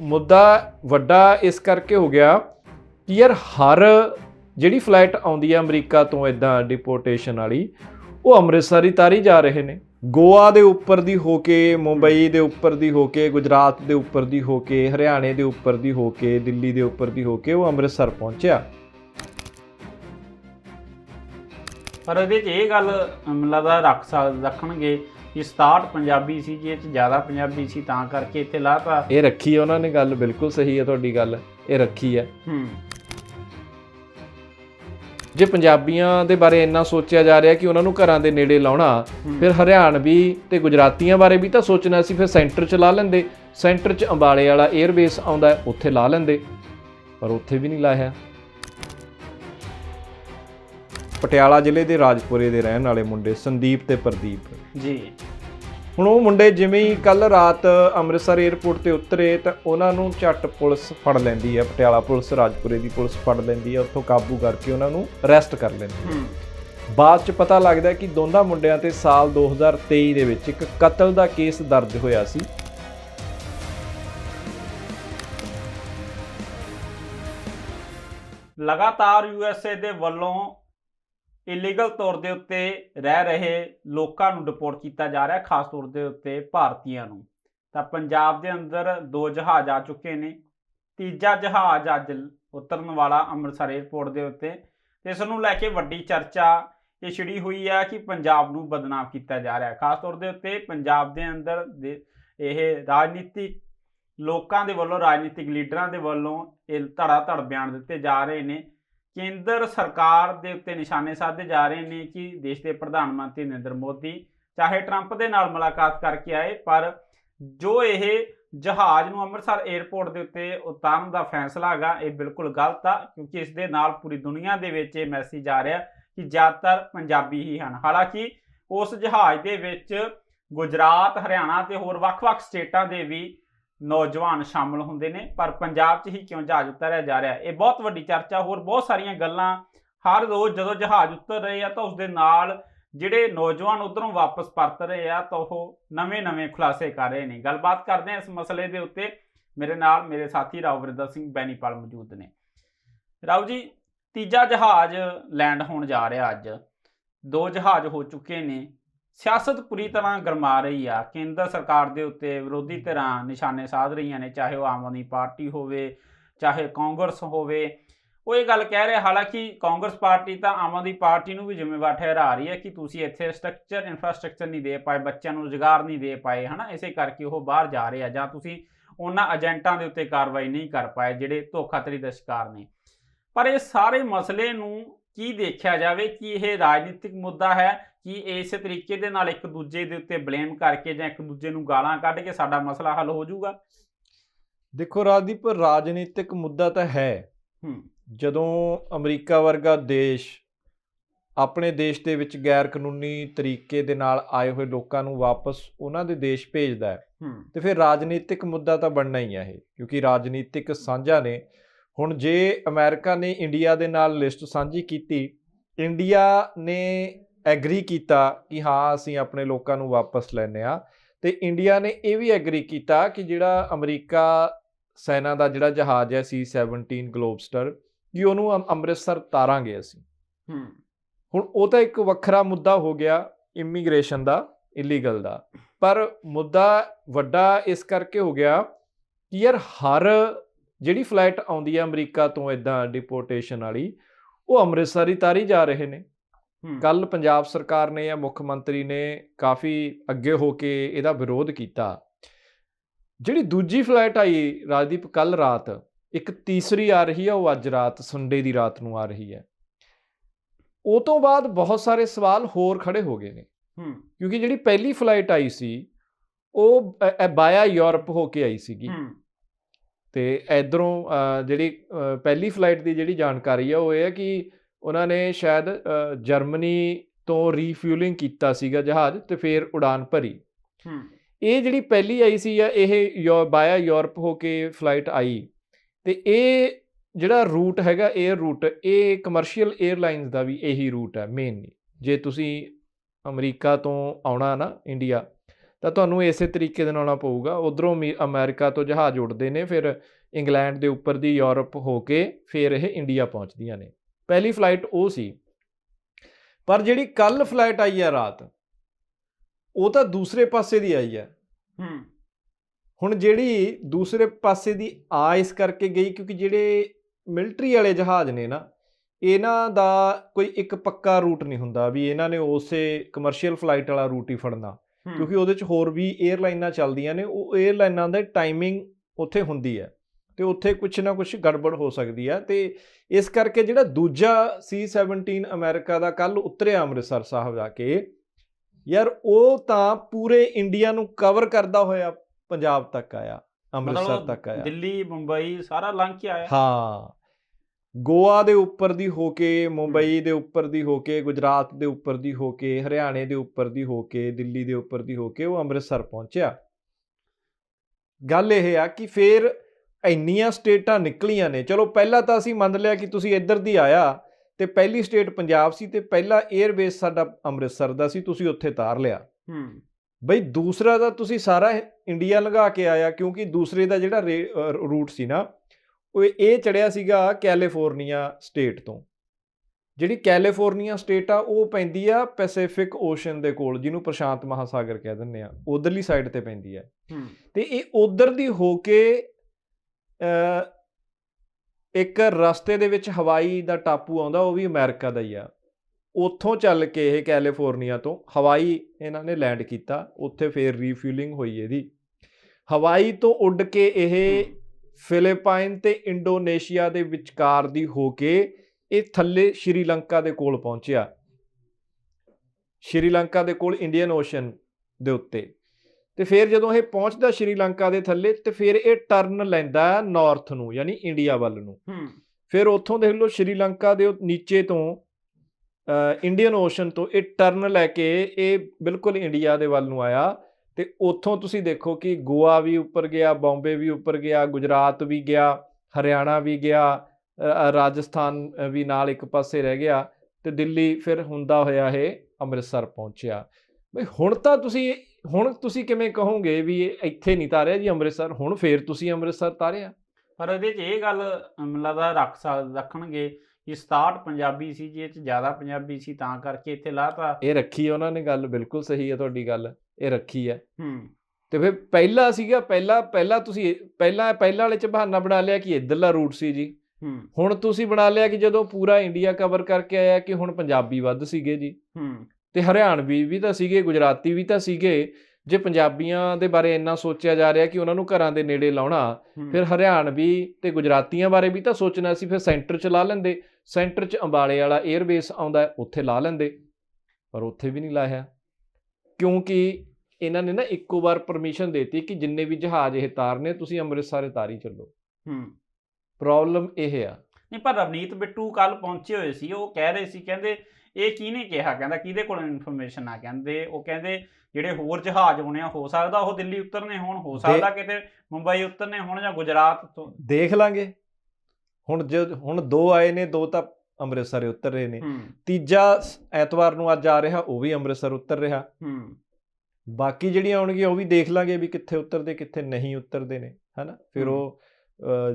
ਮੁੱਦਾ ਵੱਡਾ ਇਸ ਕਰਕੇ ਹੋ ਗਿਆ ਕਿ ਯਾਰ ਹਰ ਜਿਹੜੀ ਫਲਾਈਟ ਆਉਂਦੀ ਹੈ ਅਮਰੀਕਾ ਤੋਂ ਇਦਾਂ ਡਿਪੋਰਟੇਸ਼ਨ ਵਾਲੀ, ਉਹ ਅੰਮ੍ਰਿਤਸਰ ਹੀ ਤਾਰੀ ਜਾ ਰਹੇ ਨੇ। ਗੋਆ ਦੇ ਉੱਪਰ ਦੀ ਹੋ ਕੇ, ਮੁੰਬਈ ਦੇ ਉੱਪਰ ਦੀ ਹੋ ਕੇ, ਗੁਜਰਾਤ ਦੇ ਉੱਪਰ ਦੀ ਹੋ ਕੇ, ਹਰਿਆਣੇ ਦੇ ਉੱਪਰ ਦੀ ਹੋ ਕੇ, ਦਿੱਲੀ ਦੇ ਉੱਪਰ ਦੀ ਹੋ ਕੇ ਉਹ ਅੰਮ੍ਰਿਤਸਰ ਪਹੁੰਚਿਆ। ਪਰ ਇਹਦੇ 'ਚ ਇਹ ਗੱਲ ਮੈਨੂੰ ਰੱਖ ਰੱਖਣਗੇ ਕਿ 67 ਪੰਜਾਬੀ ਸੀ ਜੇ 'ਚ ਜ਼ਿਆਦਾ ਪੰਜਾਬੀ ਸੀ ਤਾਂ ਕਰਕੇ ਇੱਥੇ ਲਾਤਾ। ਇਹ ਰੱਖੀ ਹੈ ਉਹਨਾਂ ਨੇ ਗੱਲ ਬਿਲਕੁਲ ਸਹੀ ਹੈ ਤੁਹਾਡੀ ਗੱਲ ਇਹ ਰੱਖੀ ਹੈ ਹੂੰ। ਜੇ ਪੰਜਾਬੀਆਂ ਦੇ ਬਾਰੇ ਇੰਨਾ ਸੋਚਿਆ ਜਾ ਰਿਹਾ ਕਿ ਉਹਨਾਂ ਨੂੰ ਘਰਾਂ ਦੇ ਨੇੜੇ ਲਾਉਣਾ ਫਿਰ ਹਰਿਆਣਵੀ ਤੇ ਗੁਜਰਾਤੀਆਂ ਬਾਰੇ ਵੀ ਤਾਂ ਸੋਚਣਾ ਸੀ ਫਿਰ ਸੈਂਟਰ 'ਚ ਲਾ ਲੈਂਦੇ। ਸੈਂਟਰ 'ਚ ਅੰਬਾਲੇ ਵਾਲਾ 에ਅਰਬੇਸ ਆਉਂਦਾ ਉੱਥੇ ਲਾ ਲੈਂਦੇ। ਪਰ ਉੱਥੇ ਵੀ ਨਹੀਂ ਲਾਇਆ। ਪਟਿਆਲਾ ਜ਼ਿਲ੍ਹੇ ਦੇ ਰਾਜਪੁਰੇ ਦੇ ਰਹਿਣ ਵਾਲੇ ਮੁੰਡੇ ਸੰਦੀਪ ਤੇ ਪ੍ਰਦੀਪ। ਜੀ। ਹੁਣ ਉਹ ਮੁੰਡੇ ਜਿਵੇਂ ਹੀ ਕੱਲ ਰਾਤ ਅੰਮ੍ਰਿਤਸਰ 에ਅਰਪੋਰਟ ਤੇ ਉਤਰੇ ਤਾਂ ਉਹਨਾਂ ਨੂੰ ਝੱਟ ਪੁਲਿਸ ਫੜ ਲੈਂਦੀ ਹੈ ਪਟਿਆਲਾ ਪੁਲਿਸ ਰਾਜਪੁਰੇ ਦੀ ਪੁਲਿਸ ਫੜ ਲੈਂਦੀ ਹੈ ਉੱਥੋਂ ਕਾਬੂ ਕਰਕੇ ਉਹਨਾਂ ਨੂੰ ਅਰੈਸਟ ਕਰ ਲੈਂਦੀ ਹੈ। ਬਾਅਦ ਚ ਪਤਾ ਲੱਗਦਾ ਕਿ ਦੋਨਾਂ ਮੁੰਡਿਆਂ ਤੇ ਸਾਲ 2023 ਦੇ ਵਿੱਚ ਇੱਕ ਕਤਲ ਦਾ ਕੇਸ ਦਰਜ ਹੋਇਆ ਸੀ। ਲਗਾਤਾਰ ਯੂਐਸਏ ਦੇ ਵੱਲੋਂ ਇਲੀਗਲ ਤੌਰ ਦੇ ਉੱਤੇ ਰਹਿ ਰਹੇ ਲੋਕਾਂ ਨੂੰ ਡਿਪੋਰਟ ਕੀਤਾ ਜਾ ਰਿਹਾ, ਖਾਸ ਤੌਰ ਦੇ ਉੱਤੇ ਭਾਰਤੀਆਂ ਨੂੰ। ਤਾਂ ਪੰਜਾਬ ਦੇ ਅੰਦਰ ਦੋ ਜਹਾਜ਼ ਆ ਚੁੱਕੇ ਨੇ। ਤੀਜਾ ਜਹਾਜ਼ ਅੱਜ ਉਤਰਨ ਵਾਲਾ ਅੰਮ੍ਰਿਤਸਰ 에ਅਰਪੋਰਟ ਦੇ ਉੱਤੇ। ਇਸ ਨੂੰ ਲੈ ਕੇ ਵੱਡੀ ਚਰਚਾ ਇਹ ਛਿੜੀ ਹੋਈ ਹੈ ਕਿ ਪੰਜਾਬ ਨੂੰ ਬਦਨਾਮ ਕੀਤਾ ਜਾ ਰਿਹਾ। ਹੈ ਖਾਸ ਤੌਰ ਦੇ ਉੱਤੇ ਪੰਜਾਬ ਦੇ ਅੰਦਰ ਦੇ- ਇਹ ਰਾਜਨੀਤਿਕ ਲੋਕਾਂ ਦੇ ਵੱਲੋਂ, ਰਾਜਨੀਤਿਕ ਲੀਡਰਾਂ ਦੇ ਵੱਲੋਂ ਇਹ ਧੜਾ ਧੜ ਬਿਆਨ ਦਿੱਤੇ ਜਾ ਰਹੇ ਨੇ। ਕੇਂਦਰ ਸਰਕਾਰ ਦੇ ਉੱਤੇ ਨਿਸ਼ਾਨੇ ਸਾਧੇ ਜਾ ਰਹੇ ਨੇ ਕਿ ਦੇਸ਼ ਦੇ ਪ੍ਰਧਾਨ ਮੰਤਰੀ ਨਰਿੰਦਰ ਮੋਦੀ ਚਾਹੇ ਟਰੰਪ ਦੇ ਨਾਲ ਮੁਲਾਕਾਤ ਕਰਕੇ ਆਏ, ਪਰ ਜੋ ਇਹ ਜਹਾਜ਼ ਨੂੰ ਅੰਮ੍ਰਿਤਸਰ 에ਅਰਪੋਰਟ ਦੇ ਉੱਤੇ ਉਤਾਰਨ ਦਾ ਫੈਸਲਾ ਹੈਗਾ, ਇਹ ਬਿਲਕੁਲ ਗਲਤ ਆ, ਕਿਉਂਕਿ ਇਸ ਦੇ ਨਾਲ ਪੂਰੀ ਦੁਨੀਆ ਦੇ ਵਿੱਚ ਇਹ ਮੈਸੇਜ ਆ ਰਿਹਾ ਕਿ ਜ਼ਿਆਦਾਤਰ ਪੰਜਾਬੀ ਹੀ ਹਨ। ਹਾਲਾਂਕਿ ਉਸ ਜਹਾਜ਼ ਦੇ ਵਿੱਚ ਗੁਜਰਾਤ, ਹਰਿਆਣਾ ਤੇ ਹੋਰ ਵੱਖ-ਵੱਖ ਸਟੇਟਾਂ ਦੇ ਵੀ ਨੌਜਵਾਨ ਸ਼ਾਮਲ ਹੁੰਦੇ ਨੇ, ਪਰ ਪੰਜਾਬ 'ਚ ਹੀ ਕਿਉਂ ਜਹਾਜ਼ ਉਤਾਰਿਆ ਜਾ ਰਿਹਾ ਇਹ ਬਹੁਤ ਵੱਡੀ ਚਰਚਾ, ਹੋਰ ਬਹੁਤ ਸਾਰੀਆਂ ਗੱਲਾਂ। ਹਰ ਰੋਜ਼ ਜਦੋਂ ਜਹਾਜ਼ ਉਤਰ ਰਹੇ ਆ ਤਾਂ ਉਸ ਦੇ ਨਾਲ ਜਿਹੜੇ ਨੌਜਵਾਨ ਉਧਰੋਂ ਵਾਪਸ ਪਰਤ ਰਹੇ ਆ ਤਾਂ ਉਹ ਨਵੇਂ-ਨਵੇਂ ਖੁਲਾਸੇ ਕਰ ਰਹੇ ਨੇ। ਗੱਲਬਾਤ ਕਰਦੇ ਆ ਇਸ ਮਸਲੇ ਦੇ ਉੱਤੇ। ਮੇਰੇ ਨਾਲ ਮੇਰੇ ਸਾਥੀ ਰਾਓ ਵਰਿੰਦਰ ਸਿੰਘ ਬੈਨੀਪਾਲ ਮੌਜੂਦ ਨੇ। ਰਾਓ ਜੀ, ਤੀਜਾ ਜਹਾਜ਼ ਲੈਂਡ ਹੋਣ ਜਾ ਰਿਹਾ ਅੱਜ। ਦੋ ਜਹਾਜ਼ ਹੋ ਚੁੱਕੇ ਨੇ। ਸਿਆਸਤ ਪੂਰੀ ਤਰ੍ਹਾਂ ਗਰਮਾ ਰਹੀ ਆ। ਕੇਂਦਰ ਸਰਕਾਰ ਦੇ ਉੱਤੇ ਵਿਰੋਧੀ ਧਿਰਾਂ ਨਿਸ਼ਾਨੇ ਸਾਧ ਰਹੀਆਂ ਨੇ, ਚਾਹੇ ਉਹ ਆਮ ਆਦਮੀ ਪਾਰਟੀ ਹੋਵੇ, ਚਾਹੇ ਕਾਂਗਰਸ ਹੋਵੇ। ਉਹ ਇਹ ਗੱਲ ਕਹਿ ਰਿਹਾ, ਹਾਲਾਂਕਿ ਕਾਂਗਰਸ ਪਾਰਟੀ ਤਾਂ ਆਮ ਆਦਮੀ ਪਾਰਟੀ ਨੂੰ ਵੀ ਜ਼ਿੰਮੇਵਾਰ ਠਹਿਰਾ ਰਹੀ ਹੈ ਕਿ ਤੁਸੀਂ ਇੱਥੇ ਸਟਰਕਚਰ ਇਨਫਰਾਸਟ੍ਰਕਚਰ ਨਹੀਂ ਦੇ ਪਾਏ, ਬੱਚਿਆਂ ਨੂੰ ਰੁਜ਼ਗਾਰ ਨਹੀਂ ਦੇ ਪਾਏ, ਹਨਾ? ਇਸੇ ਕਰਕੇ ਉਹ ਬਾਹਰ ਜਾ ਰਹੇ ਆ, ਜਾਂ ਤੁਸੀਂ ਉਹਨਾਂ ਏਜੰਟਾਂ ਦੇ ਉੱਤੇ ਕਾਰਵਾਈ ਨਹੀਂ ਕਰ ਪਾਏ, ਜਿਹੜੇ ਧੋਖਾਧੜੀ ਦਾ ਸ਼ਿਕਾਰ ਨੇ। ਪਰ ਇਹ ਸਾਰੇ ਮਸਲੇ ਨੂੰ ਕੀ ਦੇਖਿਆ ਜਾਵੇ ਕਿ ਇਹ ਰਾਜਨੀਤਿਕ ਮੁੱਦਾ ਹੈ ਕਿ ਇਸੇ ਤਰੀਕੇ ਦੇ ਨਾਲ ਇੱਕ ਦੂਜੇ ਦੇ ਉੱਤੇ ਬਲੇਮ ਕਰਕੇ ਜਾਂ ਇੱਕ ਦੂਜੇ ਨੂੰ ਗਾਲਾਂ ਕੱਢ ਕੇ ਸਾਡਾ ਮਸਲਾ ਹੱਲ ਹੋ ਜਾਊਗਾ? ਦੇਖੋ ਰਾਜਦੀਪ ਰਾਜਨੀਤਿਕ ਮੁੱਦਾ ਤਾਂ ਹੈ। ਜਦੋਂ ਅਮਰੀਕਾ ਵਰਗਾ ਦੇਸ਼ ਆਪਣੇ ਦੇਸ਼ ਦੇ ਵਿੱਚ ਗੈਰ ਕਾਨੂੰਨੀ ਤਰੀਕੇ ਦੇ ਨਾਲ ਆਏ ਹੋਏ ਲੋਕਾਂ ਨੂੰ ਵਾਪਸ ਉਹਨਾਂ ਦੇ ਦੇਸ਼ ਭੇਜਦਾ ਹੂੰ। ਤੇ ਫਿਰ ਰਾਜਨੀਤਿਕ ਮੁੱਦਾ ਤਾਂ ਬਣਨਾ ਹੀ ਹੈ ਇਹ ਕਿਉਂਕਿ ਰਾਜਨੀਤਿਕ ਸਾਂਝਾ ਨੇ। ਹੁਣ ਜੇ ਅਮਰੀਕਾ ਨੇ ਇੰਡੀਆ ਦੇ ਨਾਲ ਲਿਸਟ ਸਾਂਝੀ ਕੀਤੀ ਇੰਡੀਆ ਨੇ ਐਗਰੀ ਕੀਤਾ ਕਿ ਹਾਂ ਅਸੀਂ ਆਪਣੇ ਲੋਕਾਂ ਨੂੰ ਵਾਪਸ ਲੈਨੇ ਆ ਤੇ ਇੰਡੀਆ ਨੇ ਇਹ ਵੀ ਐਗਰੀ ਕੀਤਾ ਕਿ ਜਿਹੜਾ ਅਮਰੀਕਾ ਸੈਨਾ ਦਾ ਜਿਹੜਾ ਜਹਾਜ਼ ਹੈ C17 ਗਲੋਬਸਟਰ ਕਿ ਉਹਨੂੰ ਅਮ- ਅੰਮ੍ਰਿਤਸਰ ਤਾਰਾਂਗੇ ਅਸੀਂ। ਹੁਣ ਉਹ ਤਾਂ ਇੱਕ ਵੱਖਰਾ ਮੁੱਦਾ ਹੋ ਗਿਆ ਇਮੀਗ੍ਰੇਸ਼ਨ ਦਾ ਇਲੀਗਲ ਦਾ। ਪਰ ਮੁੱਦਾ ਵੱਡਾ ਇਸ ਕਰਕੇ ਹੋ ਗਿਆ ਕਿ ਯਾਰ ਹਰ ਜਿਹੜੀ ਫਲਾਈਟ ਆਉਂਦੀ ਹੈ ਅਮਰੀਕਾ ਤੋਂ ਇਦਾਂ ਡਿਪੋਰਟੇਸ਼ਨ ਵਾਲੀ ਉਹ ਅੰਮ੍ਰਿਤਸਰ ਹੀ ਤਾਰੀ ਜਾ ਰਹੇ ਨੇ। ਕੱਲ ਪੰਜਾਬ ਸਰਕਾਰ ਨੇ ਜਾਂ ਮੁੱਖ ਮੰਤਰੀ ਨੇ ਕਾਫੀ ਅੱਗੇ ਹੋ ਕੇ ਇਹਦਾ ਵਿਰੋਧ ਕੀਤਾ। ਜਿਹੜੀ ਦੂਜੀ ਫਲਾਈਟ ਆਈ ਰਾਜਦੀਪ ਕੱਲ ਰਾਤ ਇੱਕ ਤੀਸਰੀ ਆ ਰਹੀ ਹੈ ਉਹ ਅੱਜ ਰਾਤ ਸੰਡੇ ਦੀ ਰਾਤ ਨੂੰ ਆ ਰਹੀ ਹੈ। ਉਹ ਤੋਂ ਬਾਅਦ ਬਹੁਤ ਸਾਰੇ ਸਵਾਲ ਹੋਰ ਖੜੇ ਹੋ ਗਏ ਨੇ। ਕਿਉਂਕਿ ਜਿਹੜੀ ਪਹਿਲੀ ਫਲਾਈਟ ਆਈ ਸੀ ਉਹ ਬਾਇਆ ਯੂਰਪ ਹੋ ਕੇ ਆਈ ਸੀਗੀ। ਤੇ ਇਧਰੋਂ ਜਿਹੜੀ ਪਹਿਲੀ ਫਲਾਈਟ ਦੀ ਜਿਹੜੀ ਜਾਣਕਾਰੀ ਹੈ ਉਹ ਇਹ ਹੈ ਕਿ ਉਹਨਾਂ ਨੇ ਸ਼ਾਇਦ ਜਰਮਨੀ ਤੋਂ ਰੀਫਿਊਲਿੰਗ ਕੀਤਾ ਸੀਗਾ ਜਹਾਜ਼ ਤੇ ਫਿਰ ਉਡਾਨ ਭਰੀ। ਹੂੰ। ਇਹ ਜਿਹੜੀ ਪਹਿਲੀ ਆਈ ਸੀ ਆ ਇਹ ਬਾਇਆ ਯੂਰਪ ਹੋ ਕੇ ਫਲਾਈਟ ਆਈ। ਤੇ ਇਹ ਜਿਹੜਾ ਰੂਟ ਹੈਗਾ 에ਅਰ ਰੂਟ ਇਹ ਕਮਰਸ਼ੀਅਲ 에ਅਰਲਾਈਨਸ ਦਾ ਵੀ ਇਹੀ ਰੂਟ ਹੈ ਮੇਨਲੀ ਜੇ ਤੁਸੀਂ ਅਮਰੀਕਾ ਤੋਂ ਆਉਣਾ ਨਾ ਇੰਡੀਆ ਤਾਂ ਤੁਹਾਨੂੰ ਇਸੇ ਤਰੀਕੇ ਦੇ ਨਾਲ ਪਊਗਾ। ਉਧਰੋਂ ਅਮਰੀਕਾ ਤੋਂ ਜਹਾਜ਼ ਉੱਡਦੇ ਨੇ ਫਿਰ ਇੰਗਲੈਂਡ ਦੇ ਉੱਪਰ ਦੀ ਯੂਰਪ ਹੋ ਕੇ ਫਿਰ ਇਹ ਇੰਡੀਆ ਪਹੁੰਚਦੀਆਂ ਨੇ। ਪਹਿਲੀ ਫਲਾਈਟ ਉਹ ਸੀ। ਪਰ ਜਿਹੜੀ ਕੱਲ ਫਲਾਈਟ ਆਈ ਹੈ ਰਾਤ ਉਹ ਤਾਂ ਦੂਸਰੇ ਪਾਸੇ ਦੀ ਆਈ ਹੈ ਹੂੰ। ਹੁਣ ਜਿਹੜੀ ਦੂਸਰੇ ਪਾਸੇ ਦੀ ਆ ਇਸ ਕਰਕੇ ਗਈ ਕਿਉਂਕਿ ਜਿਹੜੇ ਮਿਲਟਰੀ ਵਾਲੇ ਜਹਾਜ਼ ਨੇ ਨਾ ਇਹਨਾਂ ਦਾ ਕੋਈ ਇੱਕ ਪੱਕਾ ਰੂਟ ਨਹੀਂ ਹੁੰਦਾ ਵੀ ਇਹਨਾਂ ਨੇ ਉਸੇ ਕਮਰਸ਼ੀਅਲ ਫਲਾਈਟ ਵਾਲਾ ਰੂਟ ਹੀ ਫੜਨਾ। ਕਿਉਂਕਿ ਉਹਦੇ ਚ ਹੋਰ ਵੀ 에ਅਰਲਾਈਨਾਂ ਚੱਲਦੀਆਂ ਨੇ ਉਹ 에ਅਰਲਾਈਨਾਂ ਦਾ ਟਾਈਮਿੰਗ ਉੱਥੇ ਹੁੰਦੀ ਹੈ ਤੇ ਉੱਥੇ ਕੁਝ ਨਾ ਕੁਝ ਗੜਬੜ ਹੋ ਸਕਦੀ ਹੈ ਤੇ ਇਸ ਕਰਕੇ ਜਿਹੜਾ ਦੂਜਾ C17 ਅਮਰੀਕਾ ਦਾ ਕੱਲ ਉਤਰਿਆ ਅੰਮ੍ਰਿਤਸਰ ਸਾਹਿਬ ਜਾ ਕੇ ਯਾਰ ਉਹ ਤਾਂ ਪੂਰੇ ਇੰਡੀਆ ਨੂੰ ਕਵਰ ਕਰਦਾ ਹੋਇਆ ਪੰਜਾਬ ਤੱਕ ਆਇਆ ਅੰਮ੍ਰਿਤਸਰ ਤੱਕ ਆਇਆ। ਦਿੱਲੀ ਮੁੰਬਈ ਸਾਰਾ ਲੰਘ ਕੇ ਆਇਆ। ਹਾਂ। ਗੋਆ ਦੇ ਉੱਪਰ ਦੀ ਹੋ ਕੇ ਮੁੰਬਈ ਦੇ ਉੱਪਰ ਦੀ ਹੋ ਕੇ ਗੁਜਰਾਤ ਦੇ ਉੱਪਰ ਦੀ ਹੋ ਕੇ ਹਰਿਆਣੇ ਦੇ ਉੱਪਰ ਦੀ ਹੋ ਕੇ ਦਿੱਲੀ ਦੇ ਉੱਪਰ ਦੀ ਹੋ ਕੇ ਉਹ ਅੰਮ੍ਰਿਤਸਰ ਪਹੁੰਚਿਆ। ਗੱਲ ਇਹ ਆ ਕਿ ਫੇਰ ਇੰਨੀਆਂ ਸਟੇਟਾਂ ਨਿਕਲੀਆਂ ਨੇ। ਚਲੋ ਪਹਿਲਾਂ ਤਾਂ ਅਸੀਂ ਮੰਨ ਲਿਆ ਕਿ ਤੁਸੀਂ ਇੱਧਰ ਦੀ ਆਇਆ ਤੇ ਪਹਿਲੀ ਸਟੇਟ ਪੰਜਾਬ ਸੀ ਤੇ ਪਹਿਲਾ 에ਅਰਬੇਸ ਸਾਡਾ ਅੰਮ੍ਰਿਤਸਰ ਦਾ ਸੀ ਤੁਸੀਂ ਉੱਥੇ ਤਾਰ ਲਿਆ। ਹੂੰ। ਬਈ ਦੂਸਰਾ ਦਾ ਤੁਸੀਂ ਸਾਰਾ ਇੰਡੀਆ ਲੰਘਾ ਕੇ ਆਇਆ ਕਿਉਂਕਿ ਦੂਸਰੇ ਦਾ ਜਿਹੜਾ ਰੂਟ ਸੀ ਨਾ ਉਹ ਇਹ ਚੜਿਆ ਸੀਗਾ ਕੈਲੀਫੋਰਨੀਆ ਸਟੇਟ ਤੋਂ। ਜਿਹੜੀ ਕੈਲੀਫੋਰਨੀਆ ਸਟੇਟ ਆ ਉਹ ਪੈਂਦੀ ਆ ਪੈਸੀਫਿਕ ਓਸ਼ਨ ਦੇ ਕੋਲ ਜਿਹਨੂੰ ਪ੍ਰਸ਼ਾਂਤ ਮਹਾਸਾਗਰ ਕਹਿ ਦਿੰਦੇ ਆ। ਉਧਰਲੀ ਸਾਈਡ ਤੇ ਪੈਂਦੀ ਆ। ਤੇ ਇਹ ਉਧਰ ਦੀ ਹੋ ਕੇ ਅ, ਇੱਕ ਰਸਤੇ ਦੇ ਵਿੱਚ ਹਵਾਈ ਦਾ ਟਾਪੂ ਆਉਂਦਾ ਉਹ ਵੀ ਅਮਰੀਕਾ ਦਾ ਹੀ ਆ। ਉੱਥੋਂ ਚੱਲ ਕੇ ਇਹ ਕੈਲੀਫੋਰਨੀਆ ਤੋਂ ਹਵਾਈ ਇਹਨਾਂ ਨੇ ਲੈਂਡ ਕੀਤਾ। ਉੱਥੇ ਫੇਰ ਰੀਫਿਲਿੰਗ ਹੋਈ ਇਹਦੀ। ਹਵਾਈ ਤੋਂ ਉੱਡ ਕੇ ਇਹ ਫਿਲੀਪਾਈਨ ਤੇ ਇੰਡੋਨੇਸ਼ੀਆ ਦੇ ਵਿਚਕਾਰ ਦੀ ਹੋ ਕੇ ਇਹ ਥੱਲੇ ਸ਼੍ਰੀਲੰਕਾ ਦੇ ਕੋਲ ਪਹੁੰਚਿਆ। ਸ਼੍ਰੀਲੰਕਾ ਦੇ ਕੋਲ ਇੰਡੀਅਨ ਓਸ਼ਨ ਦੇ ਉੱਤੇ। ਤੇ ਫਿਰ ਜਦੋਂ ਇਹ ਪਹੁੰਚਦਾ ਸ਼੍ਰੀਲੰਕਾ ਦੇ ਥੱਲੇ ਤੇ ਫਿਰ ਇਹ ਟਰਨ ਲੈਂਦਾ ਨਾਰਥ ਨੂੰ ਯਾਨੀ ਇੰਡੀਆ ਵੱਲ ਨੂੰ। ਫਿਰ ਉੱਥੋਂ ਦੇਖ ਲਓ ਸ਼੍ਰੀਲੰਕਾ ਦੇ ਨੀਚੇ ਤੋਂ ਇੰਡੀਅਨ ਓਸ਼ਨ ਤੋਂ ਇਹ ਟਰਨ ਲੈ ਕੇ ਇਹ ਬਿਲਕੁਲ ਇੰਡੀਆ ਦੇ ਵੱਲ ਨੂੰ ਆਇਆ। ਤੇ ਉੱਥੋਂ ਤੁਸੀਂ ਦੇਖੋ ਕਿ ਗੋਆ ਵੀ ਉੱਪਰ ਗਿਆ ਬੰਬੇ ਵੀ ਉੱਪਰ ਗਿਆ ਗੁਜਰਾਤ ਵੀ ਗਿਆ ਹਰਿਆਣਾ ਵੀ ਗਿਆ ਰਾਜਸਥਾਨ ਵੀ ਨਾਲ ਇੱਕ ਪਾਸੇ ਰਹਿ ਗਿਆ ਤੇ ਦਿੱਲੀ ਫਿਰ ਹੁੰਦਾ ਹੋਇਆ ਇਹ ਅੰਮ੍ਰਿਤਸਰ ਪਹੁੰਚਿਆ। ਬਈ ਹੁਣ ਤਾਂ ਤੁਸੀਂ ਹੁਣ ਤੁਸੀਂ ਕਿਵੇਂ ਕਹੋਗੇ ਵੀ ਇੱਥੇ ਨਹੀਂ ਤਾਰਿਆ ਜੀ ਅੰਮ੍ਰਿਤਸਰ ਹੁਣ ਫੇਰ ਤੁਸੀਂ ਅੰਮ੍ਰਿਤਸਰ ਤਾਰਿਆ? ਪਰ ਇਹਦੇ 'ਚ ਇਹ ਗੱਲ ਲੱਗਦਾ ਰੱਖ ਸਕ ਰੱਖਣਗੇ ਕਿ 67 ਪੰਜਾਬੀ ਸੀ ਜੇ ਇਹ 'ਚ ਜ਼ਿਆਦਾ ਪੰਜਾਬੀ ਸੀ ਤਾਂ ਕਰਕੇ ਇੱਥੇ ਲਾਤਾ। ਇਹ ਰੱਖੀ ਉਹਨਾਂ ਨੇ ਗੱਲ ਬਿਲਕੁਲ ਸਹੀ ਹੈ ਤੁਹਾਡੀ ਗੱਲ। ਇਹ ਰੱਖੀ ਹੈ ਹੂੰ। ਤੇ ਫਿਰ ਪਹਿਲਾ ਸੀਗਾ ਪਹਿਲਾ ਪਹਿਲਾ ਤੁਸੀਂ ਪਹਿਲਾਂ ਪਹਿਲਾਂ ਵਾਲੇ ਚ ਬਹਾਨਾ ਬਣਾ ਲਿਆ ਕਿ ਇਧਰਲਾ ਰੂਟ ਸੀ ਜੀ। ਹੂੰ। ਹੁਣ ਤੁਸੀਂ ਬਣਾ ਲਿਆ ਕਿ ਜਦੋਂ ਪੂਰਾ ਇੰਡੀਆ ਕਵਰ ਕਰਕੇ ਆਇਆ ਕਿ ਹੁਣ ਪੰਜਾਬੀ ਵੱਧ ਸੀਗੇ ਜੀ। ਹੂੰ। ਤੇ ਹਰਿਆਣਵੀ ਵੀ ਤਾਂ ਸੀਗੇ ਗੁਜਰਾਤੀ ਵੀ ਤਾਂ ਸੀਗੇ। ਜੇ ਪੰਜਾਬੀਆਂ ਦੇ ਬਾਰੇ ਇੰਨਾ ਸੋਚਿਆ ਜਾ ਰਿਹਾ ਕਿ ਉਹਨਾਂ ਨੂੰ ਘਰਾਂ ਦੇ ਨੇੜੇ ਲਾਉਣਾ ਫਿਰ ਹਰਿਆਣਵੀ ਤੇ ਗੁਜਰਾਤੀਆਂ ਬਾਰੇ ਵੀ ਤਾਂ ਸੋਚਣਾ ਸੀ ਫਿਰ ਸੈਂਟਰ 'ਚ ਲਾ ਲੈਂਦੇ। ਸੈਂਟਰ 'ਚ ਅੰਬਾਲੇ ਵਾਲਾ 에ਅਰਬੇਸ ਆਉਂਦਾ ਉੱਥੇ ਲਾ ਲੈਂਦੇ। ਪਰ ਉੱਥੇ ਵੀ ਨਹੀਂ ਲਾਇਆ। ਕਿਉਂਕਿ ਇਹਨਾਂ ਨੇ ਨਾ ਇੱਕੋ ਵਾਰ ਪਰਮਿਸ਼ਨ ਦਿੱਤੀ ਕਿ ਜਿੰਨੇ ਵੀ ਜਹਾਜ਼ ਇਹ ਤਾਰਨੇ ਤੁਸੀਂ ਅੰਮ੍ਰਿਤਸਰ ਤਾਰੀ ਚੱਲੋ। ਹੂੰ। ਪ੍ਰੋਬਲਮ ਇਹ ਆ। ਨਹੀਂ ਪਰ ਰਵਨੀਤ ਬਿੱਟੂ ਕੱਲ ਪਹੁੰਚੇ ਹੋਏ ਸੀ ਉਹ ਕਹਿ ਰਹੇ ਸੀ ਕਹਿੰਦੇ ਇਹ ਕਿਹਨੇ ਕਿਹਾ? ਕਹਿੰਦਾ ਕਿਹਦੇ ਕੋਲ ਇਨਫੋਰਮੇਸ਼ਨ ਆ? ਕਹਿੰਦੇ ਉਹ ਕਹਿੰਦੇ ਜਿਹੜੇ ਹੋਰ ਜਹਾਜ਼ ਹੋਣੇ ਆ ਹੋ ਸਕਦਾ ਉਹ ਦਿੱਲੀ ਉਤਰਨੇ ਹੋਣ ਹੋ ਸਕਦਾ ਕਿਤੇ ਮੁੰਬਈ ਉਤਰਨੇ ਹੋਣ ਜਾਂ ਗੁਜਰਾਤ ਤੋਂ। ਦੇਖ ਲਾਂਗੇ। ਹੁਣ ਜਦ ਹੁਣ ਦੋ ਆਏ ਨੇ ਦੋ ਤਾਂ ਅੰਮ੍ਰਿਤਸਰ ਉਤਰ ਰਹੇ ਨੇ। ਤੀਜਾ ਐਤਵਾਰ ਨੂੰ ਅੱਜ ਆ ਰਿਹਾ ਉਹ ਵੀ ਅੰਮ੍ਰਿਤਸਰ ਉਤਰ ਰਿਹਾ। ਹੂੰ। ਬਾਕੀ ਜਿਹੜੀਆਂ ਆਉਣਗੀਆਂ ਉਹ ਵੀ ਦੇਖ ਲਾਂਗੇ ਵੀ ਕਿੱਥੇ ਉਤਰਦੇ ਕਿੱਥੇ ਨਹੀਂ ਉਤਰਦੇ ਨੇ ਹਨਾ ਫਿਰ। ਉਹ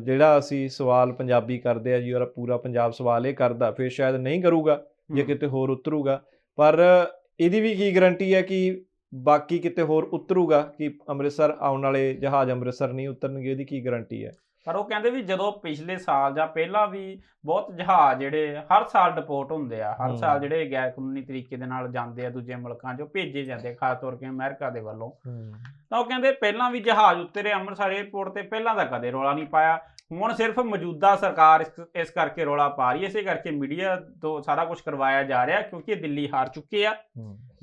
ਜਿਹੜਾ ਅਸੀਂ ਸਵਾਲ ਪੰਜਾਬੀ ਕਰਦੇ ਆ ਜੀ ਔਰ ਪੂਰਾ ਪੰਜਾਬ ਸਵਾਲ ਇਹ ਕਰਦਾ ਫਿਰ ਸ਼ਾਇਦ ਨਹੀਂ ਕਰੂਗਾ ਜੇ। ਕਿਤੇ ਹੋਰ ਉਤਰੂਗਾ ਪਰ ਇਹਦੀ ਵੀ ਕੀ ਗਾਰੰਟੀ ਹੈ ਕਿ ਬਾਕੀ ਕਿਤੇ ਹੋਰ ਉਤਰੂਗਾ ਕਿ ਅੰਮ੍ਰਿਤਸਰ ਆਉਣ ਵਾਲੇ ਜਹਾਜ਼ ਅੰਮ੍ਰਿਤਸਰ ਨਹੀਂ ਉਤਰਨਗੇ ਇਹਦੀ ਕੀ ਗਾਰੰਟੀ ਹੈ ਪਰ ਉਹ ਕਹਿੰਦੇ ਵੀ ਜਦੋਂ ਪਿਛਲੇ ਸਾਲ ਜਾਂ ਪਹਿਲਾਂ ਵੀ ਬਹੁਤ ਜਹਾਜ਼ ਜਿਹੜੇ ਹਰ ਸਾਲ ਡਿਪੋਰਟ ਹੁੰਦੇ ਆ ਹਰ। ਸਾਲ ਜਿਹੜੇ ਗੈਰ ਕਾਨੂੰਨੀ ਤਰੀਕੇ ਦੇ ਨਾਲ ਜਾਂਦੇ ਆ ਦੂਜੇ ਮੁਲਕਾਂ 'ਚੋਂ ਭੇਜੇ ਜਾਂਦੇ ਆ, ਖਾਸ ਤੌਰ 'ਤੇ ਅਮਰੀਕਾ ਦੇ ਵੱਲੋਂ। ਤਾਂ ਉਹ ਕਹਿੰਦੇ ਪਹਿਲਾਂ ਵੀ ਜਹਾਜ਼ ਉਤਰੇ ਅੰਮ੍ਰਿਤਸਰ ਏਅਰਪੋਰਟ ਤੇ ਪਹਿਲਾਂ ਤਾਂ ਕਦੇ ਰੋਲਾ ਨਹੀਂ ਪਾਇਆ। ਹੁਣ ਸਿਰਫ ਮੌਜੂਦਾ ਸਰਕਾਰ ਇਸ- ਕਰਕੇ ਰੋਲਾ ਪਾ ਰਹੀ ਹੈ ਇਸੇ ਕਰਕੇ ਮੀਡੀਆ ਤੋਂ ਸਾਰਾ ਕੁਝ ਕਰਵਾਇਆ ਜਾ ਰਿਹਾ ਕਿਉਂਕਿ ਦਿੱਲੀ ਹਾਰ ਚੁੱਕੇ ਆ।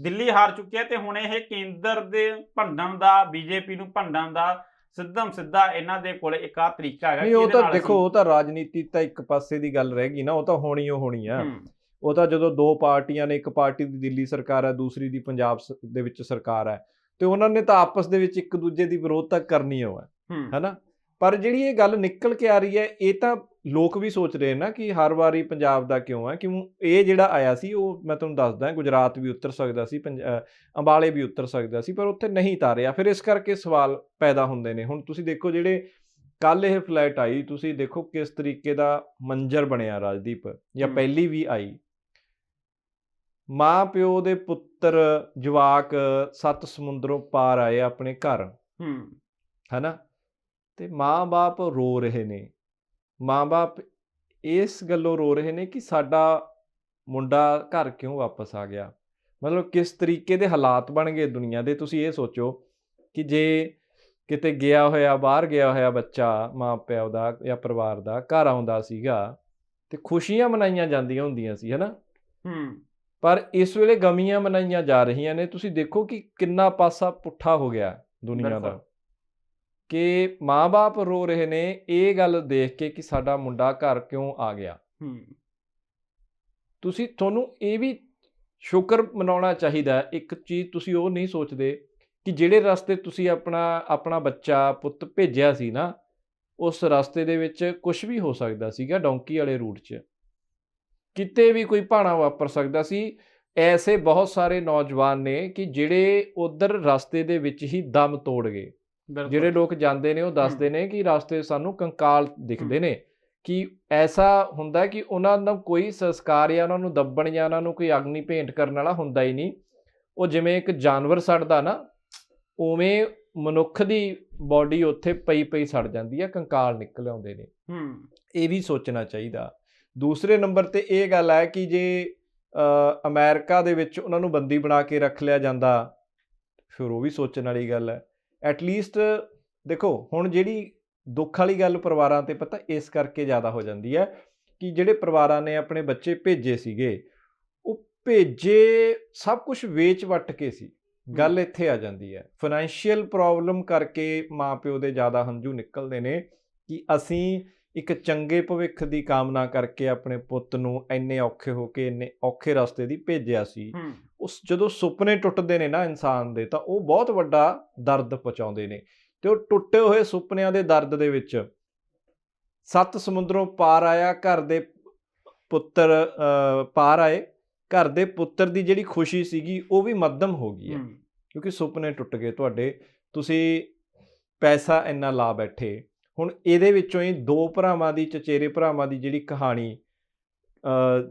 ਦਿੱਲੀ ਹਾਰ ਚੁੱਕੀ ਹੈ ਤੇ ਹੁਣ ਇਹ ਕੇਂਦਰ ਦੇ ਭੰਡਣ ਦਾ ਬੀਜੇਪੀ ਨੂੰ ਭੰਡਣ ਦਾ ਸਿੱਧਮ ਸਿੱਧਾ ਇਹਨਾਂ ਦੇ ਕੋਲ ਇੱਕ ਆ ਤਰੀਕਾ ਹੈਗਾ ਨਹੀਂ ਉਹ ਤਾਂ ਦੇਖੋ ਉਹ ਤਾਂ ਰਾਜਨੀਤੀ ਤਾਂ ਇੱਕ ਪਾਸੇ ਦੀ ਗੱਲ ਰਹਿ ਗਈ ਨਾ ਉਹ ਤਾਂ ਹੋਣੀ ਓ ਹੋਣੀ ਆ। ਉਹ ਤਾਂ ਜਦੋਂ ਦੋ ਪਾਰਟੀਆਂ ਨੇ ਇੱਕ ਪਾਰਟੀ ਦੀ ਦਿੱਲੀ ਸਰਕਾਰ ਹੈ ਦੂਸਰੀ ਦੀ ਪੰਜਾਬ ਦੇ ਵਿੱਚ ਸਰਕਾਰ ਹੈ ਤੇ ਉਹਨਾਂ ਨੇ ਤਾਂ ਆਪਸ ਦੇ ਵਿੱਚ ਇੱਕ ਦੂਜੇ ਦੀ ਵਿਰੋਧਤਾ ਕਰਨੀ ਓ ਹੂੰ, ਹੈਨਾ? ਪਰ ਜਿਹੜੀ ਇਹ ਗੱਲ ਨਿਕਲ ਕੇ ਆ ਰਹੀ ਹੈ ਇਹ ਤਾਂ ਲੋਕ ਵੀ ਸੋਚ ਰਹੇ ਨਾ ਕਿ ਹਰ ਵਾਰੀ ਪੰਜਾਬ ਦਾ ਕਿਉਂ ਹੈ? ਕਿਉਂ ਇਹ ਜਿਹੜਾ ਆਇਆ ਸੀ ਉਹ ਮੈਂ ਤੁਹਾਨੂੰ ਦੱਸਦਾ ਗੁਜਰਾਤ ਵੀ ਉਤਰ ਸਕਦਾ ਸੀ ਅੰਬਾਲੇ ਵੀ ਉਤਰ ਸਕਦਾ ਸੀ ਪਰ ਉੱਥੇ ਨਹੀਂ ਤਾਰਿਆ। ਫਿਰ ਇਸ ਕਰਕੇ ਸਵਾਲ ਪੈਦਾ ਹੁੰਦੇ ਨੇ। ਹੁਣ ਤੁਸੀਂ ਦੇਖੋ ਜਿਹੜੇ ਕੱਲ ਇਹ ਫਲਾਈਟ ਆਈ ਤੁਸੀਂ ਦੇਖੋ ਕਿਸ ਤਰੀਕੇ ਦਾ ਮੰਜ਼ਰ ਬਣਿਆ ਰਾਜਦੀਪ ਜਾਂ। ਪਹਿਲੀ ਵੀ ਆਈ। ਮਾਂ ਪਿਓ ਦੇ ਪੁੱਤਰ ਜਵਾਕ ਸੱਤ ਸਮੁੰਦਰੋਂ ਪਾਰ ਆਏ ਆਪਣੇ ਘਰ। ਹੂੰ। ਹਨਾ? ਤੇ ਮਾਂ-ਬਾਪ ਰੋ ਰਹੇ ਨੇ। ਮਾਂ-ਬਾਪ ਇਸ ਗੱਲੋਂ ਰੋ ਰਹੇ ਨੇ ਕਿ ਸਾਡਾ ਮੁੰਡਾ ਘਰ ਕਿਉਂ ਵਾਪਸ ਆ ਗਿਆ? ਮਤਲਬ ਕਿਸ ਤਰੀਕੇ ਦੇ ਹਾਲਾਤ ਬਣ ਗਏ ਦੁਨੀਆ ਦੇ? ਤੁਸੀਂ ਇਹ ਸੋਚੋ ਕਿ ਜੇ ਕਿਤੇ ਗਿਆ ਹੋਇਆ ਬਾਹਰ ਗਿਆ ਹੋਇਆ ਬੱਚਾ ਮਾਂ ਪਿਓ ਦਾ ਜਾਂ ਪਰਿਵਾਰ ਦਾ ਘਰ ਆਉਂਦਾ ਸੀਗਾ ਤੇ ਖੁਸ਼ੀਆਂ ਮਨਾਈਆਂ ਜਾਂਦੀਆਂ ਹੁੰਦੀਆਂ ਸੀ ਹਨਾ? ਹੂੰ। ਪਰ ਇਸ ਵੇਲੇ ਗਮੀਆਂ ਮਨਾਈਆਂ ਜਾ ਰਹੀਆਂ ਨੇ। ਤੁਸੀਂ ਦੇਖੋ ਕਿ ਕਿੰਨਾ ਪਾਸਾ ਪੁੱਠਾ ਹੋ ਗਿਆ ਦੁਨੀਆ ਦਾ। ਕਿ ਮਾਪੇ ਰੋ ਰਹੇ ਨੇ ਇਹ ਗੱਲ ਦੇਖ ਕੇ ਕਿ ਸਾਡਾ ਮੁੰਡਾ ਘਰ ਕਿਉਂ ਆ ਗਿਆ? ਤੁਸੀਂ ਤੁਹਾਨੂੰ ਇਹ ਵੀ ਸ਼ੁਕਰ ਮਨਾਉਣਾ ਚਾਹੀਦਾ। ਇੱਕ ਚੀਜ਼ ਤੁਸੀਂ ਉਹ ਨਹੀਂ ਸੋਚਦੇ ਕਿ ਜਿਹੜੇ ਰਸਤੇ ਤੁਸੀਂ ਆਪਣਾ ਆਪਣਾ ਬੱਚਾ ਪੁੱਤ ਭੇਜਿਆ ਸੀ ਨਾ ਉਸ ਰਸਤੇ ਦੇ ਵਿੱਚ ਕੁਝ ਵੀ ਹੋ ਸਕਦਾ ਸੀਗਾ ਡੌਂਕੀ ਵਾਲੇ ਰੂਟ 'ਚ। ਕਿਤੇ ਵੀ ਕੋਈ ਭਾਣਾ ਵਾਪਰ ਸਕਦਾ ਸੀ। ਐਸੇ ਬਹੁਤ ਸਾਰੇ ਨੌਜਵਾਨ ਨੇ ਕਿ ਜਿਹੜੇ ਉਧਰ ਰਸਤੇ ਦੇ ਵਿੱਚ ਹੀ ਦਮ ਤੋੜ ਗਏ। ਜਿਹੜੇ ਲੋਕ ਜਾਂਦੇ ਨੇ ਉਹ ਦੱਸਦੇ ਨੇ ਕਿ ਰਸਤੇ ਸਾਨੂੰ ਕੰਕਾਲ ਦਿਖਦੇ ਨੇ ਕਿ ਐਸਾ ਹੁੰਦਾ ਕਿ ਉਹਨਾਂ ਦਾ ਕੋਈ ਸੰਸਕਾਰ ਜਾਂ ਉਹਨਾਂ ਨੂੰ ਦੱਬਣ ਜਾਂ ਉਹਨਾਂ ਨੂੰ ਕੋਈ ਅਗਨੀ ਭੇਂਟ ਕਰਨ ਵਾਲਾ ਹੁੰਦਾ ਹੀ ਨਹੀਂ। ਉਹ ਜਿਵੇਂ ਇੱਕ ਜਾਨਵਰ ਸੜਦਾ ਨਾ ਉਵੇਂ ਮਨੁੱਖ ਦੀ ਬਾਡੀ ਉੱਥੇ ਪਈ ਪਈ ਸੜ ਜਾਂਦੀ ਹੈ ਕੰਕਾਲ ਨਿਕਲ ਆਉਂਦੇ ਨੇ। ਹੂੰ। ਇਹ ਵੀ ਸੋਚਣਾ ਚਾਹੀਦਾ। ਦੂਸਰੇ ਨੰਬਰ ਤੇ ਇਹ ਗੱਲ ਹੈ ਕਿ ਜੇ ਅਮਰੀਕਾ ਦੇ ਵਿੱਚ ਉਹਨਾਂ ਨੂੰ ਬੰਦੀ ਬਣਾ ਕੇ ਰੱਖ ਲਿਆ ਜਾਂਦਾ ਫਿਰ ਉਹ ਵੀ ਸੋਚਣ ਵਾਲੀ ਗੱਲ ਹੈ। ਐਟਲੀਸਟ ਦੇਖੋ ਹੁਣ ਜਿਹੜੀ ਦੁੱਖ ਵਾਲੀ ਗੱਲ ਪਰਿਵਾਰਾਂ ਤੇ ਪਤਾ ਇਸ ਕਰਕੇ ਜ਼ਿਆਦਾ ਹੋ ਜਾਂਦੀ ਹੈ ਕਿ ਜਿਹੜੇ ਪਰਿਵਾਰਾਂ ਨੇ ਆਪਣੇ ਬੱਚੇ ਭੇਜੇ ਸੀਗੇ ਉਹ ਭੇਜੇ ਸਭ ਕੁਝ ਵੇਚ ਵੱਟ ਕੇ ਸੀ। ਗੱਲ ਇੱਥੇ ਆ ਜਾਂਦੀ ਹੈ। ਫਾਈਨੈਂਸ਼ੀਅਲ ਪ੍ਰੋਬਲਮ ਕਰਕੇ ਮਾਪਿਓ ਦੇ ਜ਼ਿਆਦਾ ਹੰਝੂ ਨਿਕਲਦੇ ਨੇ ਕਿ ਅਸੀਂ ਇੱਕ ਚੰਗੇ ਭਵਿੱਖ ਦੀ ਕਾਮਨਾ ਕਰਕੇ ਆਪਣੇ ਪੁੱਤ ਨੂੰ ਇੰਨੇ ਔਖੇ ਹੋ ਕੇ ਇੰਨੇ ਔਖੇ ਰਸਤੇ ਦੀ ਭੇਜਿਆ ਸੀ। ਉਸ ਜਦੋਂ ਸੁਪਨੇ ਟੁੱਟਦੇ ਨੇ ਨਾ ਇਨਸਾਨ ਦੇ ਤਾਂ ਉਹ ਬਹੁਤ ਵੱਡਾ ਦਰਦ ਪਹੁੰਚਾਉਂਦੇ ਨੇ। ਤੇ ਉਹ ਟੁੱਟੇ ਹੋਏ ਸੁਪਨਿਆਂ ਦੇ ਦਰਦ ਦੇ ਵਿੱਚ ਸੱਤ ਸਮੁੰਦਰੋਂ ਪਾਰ ਆਇਆ ਘਰ ਦੇ ਪੁੱਤਰ ਪਾਰ ਆਏ ਘਰ ਦੇ ਪੁੱਤਰ ਦੀ ਜਿਹੜੀ ਖੁਸ਼ੀ ਸੀਗੀ ਉਹ ਵੀ ਮੱਧਮ ਹੋ ਗਈ ਹੈ। ਕਿਉਂਕਿ ਸੁਪਨੇ ਟੁੱਟ ਗਏ ਤੁਹਾਡੇ ਤੁਸੀਂ ਪੈਸਾ ਇੰਨਾ ਲਾ ਬੈਠੇ। ਹੁਣ ਇਹਦੇ ਵਿੱਚੋਂ ਹੀ ਦੋ ਭਰਾਵਾਂ ਦੀ ਚਚੇਰੇ ਭਰਾਵਾਂ ਦੀ ਜਿਹੜੀ ਕਹਾਣੀ